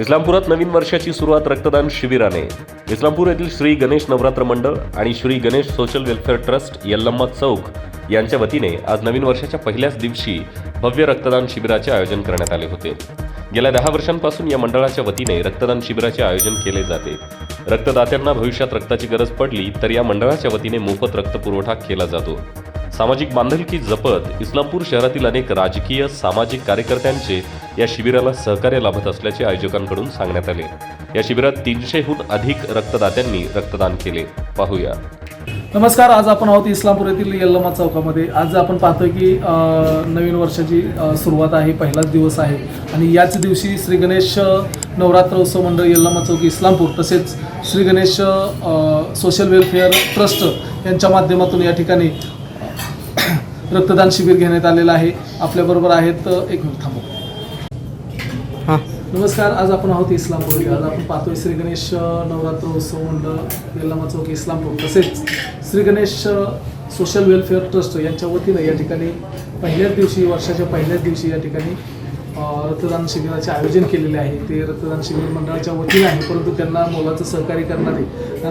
इस्लामपुरात नवीन वर्षाची सुरुवात रक्तदान शिबिराने. इस्लामपूर येथील श्री गणेश नवरात्र मंडळ आणि Shri Ganesh social welfare trust Yallamma Chowk यांच्या वतीने आज नवीन वर्षाच्या पहिल्याच दिवशी भव्य रक्तदान शिबिराचे आयोजन करण्यात आले होते. गेल्या दहा वर्षांपासून या मंडळाच्या वतीने रक्तदान शिबिराचे आयोजन केले जाते. रक्तदात्यांना भविष्यात रक्ताची गरज पडली तर या मंडळाच्या वतीने मोफत रक्तपुरवठा केला जातो. सामाजिक बांधिलकी जपत इस्लामपूर शहरातील अनेक राजकीय सामाजिक कार्यकर्त्यांचे या शिबिराला सहकार्य लाभत असल्याचे आयोजकांकडून सांगण्यात आले. या शिबिरात तीनशेहून अधिक रक्तदात्यांनी रक्तदान केले. पाहूया. नमस्कार आज आपण आहोत इस्लामपूर येथील यल्लमा चौकामध्ये. आज आपण पाहतोय की नवीन वर्षाची सुरुवात आहे पहिलाच दिवस आहे. आणि याच दिवशी श्री गणेश नवरात्र उत्सव मंडळ यल्लमा चौक इस्लामपूर तसेच Shri Ganesh social welfare trust यांच्या माध्यमातून या ठिकाणी रक्तदान शिबिर घेण्यात आलेलं आहे. आपल्याबरोबर आहेत एक मिनिट थांबू. नमस्कार आज आपण आहोत इस्लामपूर. आज आपण पाहतोय श्री गणेश नवरात्र उत्सव मंडळ यल्लामा चौक इस्लामपूर. तसेच Shri Ganesh social welfare trust यांच्या वतीनं या ठिकाणी पहिल्याच दिवशी वर्षाच्या पहिल्याच दिवशी या ठिकाणी रक्तदान शिबिराचे आयोजन केलेले आहे. ते रक्तदान शिबिर मंडळाच्या वतीने आहे परंतु त्यांना मोलाचं सहकार्य करणारे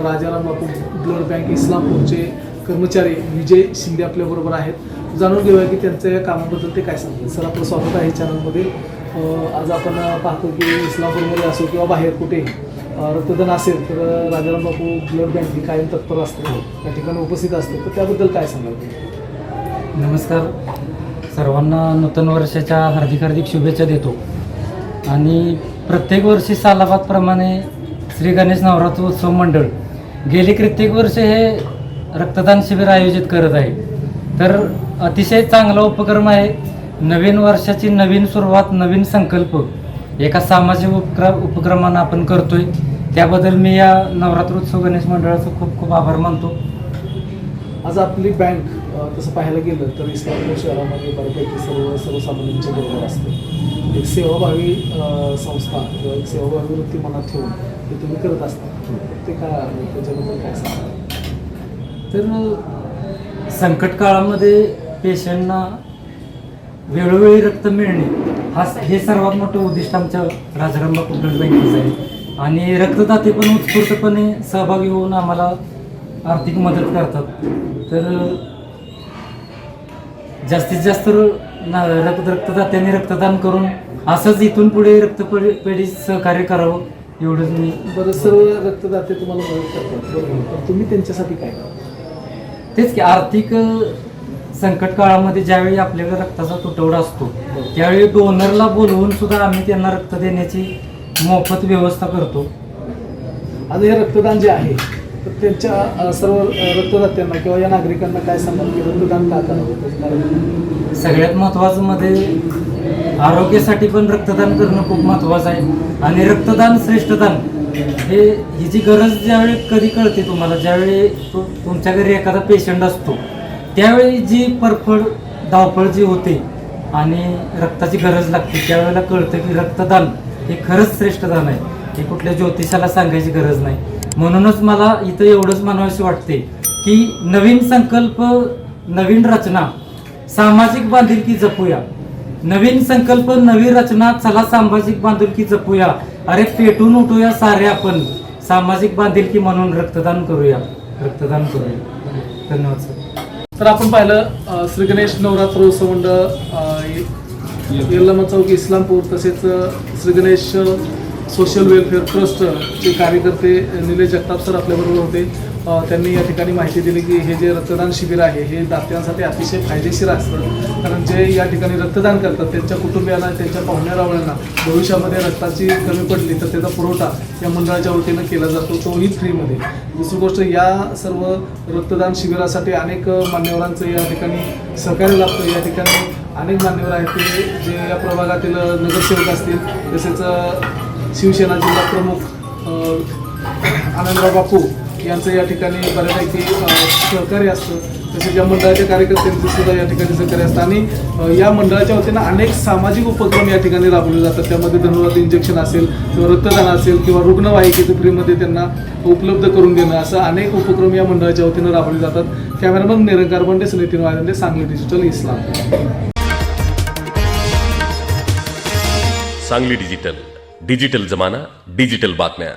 राजाराम बापू ब्लड बँक इस्लामपूरचे कर्मचारी विजय शिंदे आपल्याबरोबर आहेत. जाणून घेऊया की त्यांच्या या कामाबद्दल ते काय सांगतात सर आपलं स्वागत आहे चॅनलमध्ये आज आपण पाहतो की इस्लामपूरमध्ये असो किंवा बाहेर कुठे रक्तदान असेल तर राजाराम बापू ब्लड बँक ही कायम तत्पर असते. त्या ठिकाणी उपस्थित असते. तर त्याबद्दल काय सांगाल? नमस्कार. सर्वांना नूतन वर्षाच्या हार्दिक हार्दिक शुभेच्छा देतो. आणि प्रत्येक वर्षी सालाबादप्रमाणे श्री गणेश नवरात्र उत्सव मंडळ गेली कित्येक वर्ष हे रक्तदान शिबिर आयोजित करत आहे. तर अतिशय चांगला उपक्रम आहे. नवीन वर्षाची नवीन सुरुवात नवीन संकल्प एका सामाजिक उपक्र उपक्रमानं आपण करतोय. त्याबद्दल मी या नवरात्र उत्सव गणेश मंडळाचं खूप खूप आभार मानतो. आज आपली बँक तसं पाहायला गेलं तर इस्लामपूर शहरामध्ये बऱ्यापैकी सर्व सर्वसामान्यांच्या बरोबर असते. एक सेवाभावी संस्था किंवा एक सेवाभावी वृत्ती मनात ठेवून ते तुम्ही करत असता. ते काय? त्याच्याबद्दल काय सांगा तर संकट काळामध्ये पेशंटना वेळोवेळी रक्त मिळणे हा हे सर्वात मोठं उद्दिष्ट आमच्या राजारामबा ब्लड बँकेचं आहे. आणि रक्तदाते पण उत्स्फूर्तपणे सहभागी होऊन आम्हाला आर्थिक मदत करतात. तर जास्तीत जास्त ना- रक्त रक्तदात्यांनी रक्तदान करून असंच इथून पुढे रक्तपेढी पेढी सहकार्य करावं एवढंच मी बरं सर्व रक्तदाते तुम्हाला मदत करतात. तुम्ही त्यांच्यासाठी काय करता? तेच की आर्थिक संकट काळामध्ये ज्यावेळी आपल्याकडे रक्ताचा तुटवडा असतो त्यावेळी डोनरला बोलवून सुद्धा आम्ही त्यांना रक्त देण्याची मोफत व्यवस्था करतो. आता हे रक्तदान जे आहे तर त्यांच्या सर्व रक्तदात्यांना किंवा या नागरिकांना काय सांगाल? की रक्तदान का करावं? सगळ्यात महत्त्वाचं मध्ये आरोग्यासाठी पण रक्तदान करणं खूप महत्त्वाचं आहे. आणि रक्तदान श्रेष्ठदान हे ही जी गरज ज्यावेळी कधी कळते तुम्हाला? ज्यावेळी तु- तुमच्या घरी एखादा पेशंट असतो त्यावेळी जी परफड धावपळ जी होते आणि रक्ताची गरज लागते त्यावेळेला कळतं की रक्तदान हे खरंच श्रेष्ठदान आहे. हे कुठल्या ज्योतिषाला सांगायची गरज नाही. म्हणूनच मला इथं एवढंच म्हणावंशी वाटते की नवीन संकल्प नवीन रचना सामाजिक बांधिलकी जपूया. नवीन संकल्प नवी रचना चला सामाजिक बांधिलकी जपूया. अरे पेटून उठूया सारे आपण. सामाजिक बांधिलकी म्हणून रक्तदान करूया. रक्तदान करूया. धन्यवाद सर. तर आपण पाहिलं श्री गणेश नवरात्र उत्सव मंडळ अ, चौक इस्लामपूर तसेच श्री गणेश सोशल वेलफेअर ट्रस्टचे कार्यकर्ते निलेश जगताप सर आपल्याबरोबर होते. त्यांनी या ठिकाणी माहिती दिली की हे जे रक्तदान शिबिर आहे हे दात्यांसाठी अतिशय फायदेशीर असतं. कारण जे या ठिकाणी रक्तदान करतात त्यांच्या कुटुंबियांना त्यांच्या पाहुण्या रावळ्यांना भविष्यामध्ये रक्ताची कमी पडली तर त्याचा पुरवठा या मंडळाच्या वतीनं केला जातो तोही फ्रीमध्ये. दुसरी गोष्ट या सर्व रक्तदान शिबिरासाठी अनेक मान्यवरांचं या ठिकाणी सहकार्य लाभतं. या ठिकाणी अनेक मान्यवर आहेत ते जे या प्रभागातील नगरसेवक असतील तसेच शिवसेना जिल्हा प्रमुख आनंदराव बापू यांचं या ठिकाणी बऱ्यापैकी सहकार्य असतं. तसेच या मंडळाच्या कार्यकर्त्यांचं सुद्धा या ठिकाणी सहकार्य असतं. आणि या मंडळाच्या वतीनं अनेक सामाजिक उपक्रम या ठिकाणी राबवले जातात. त्यामध्ये धनुर्वाद इंजेक्शन असेल किंवा रक्तदान असेल किंवा रुग्णवाहिकेचं फ्रीमध्ये त्यांना उपलब्ध करून देणं असं अनेक उपक्रम या मंडळाच्या वतीनं राबवले जातात. कॅमेरामन निरंकार बंडे नितीन वायदंडे सांगली डिजिटल इस्लाम. सांगली डिजिटल. डिजिटल जमाना डिजिटल बातम्या.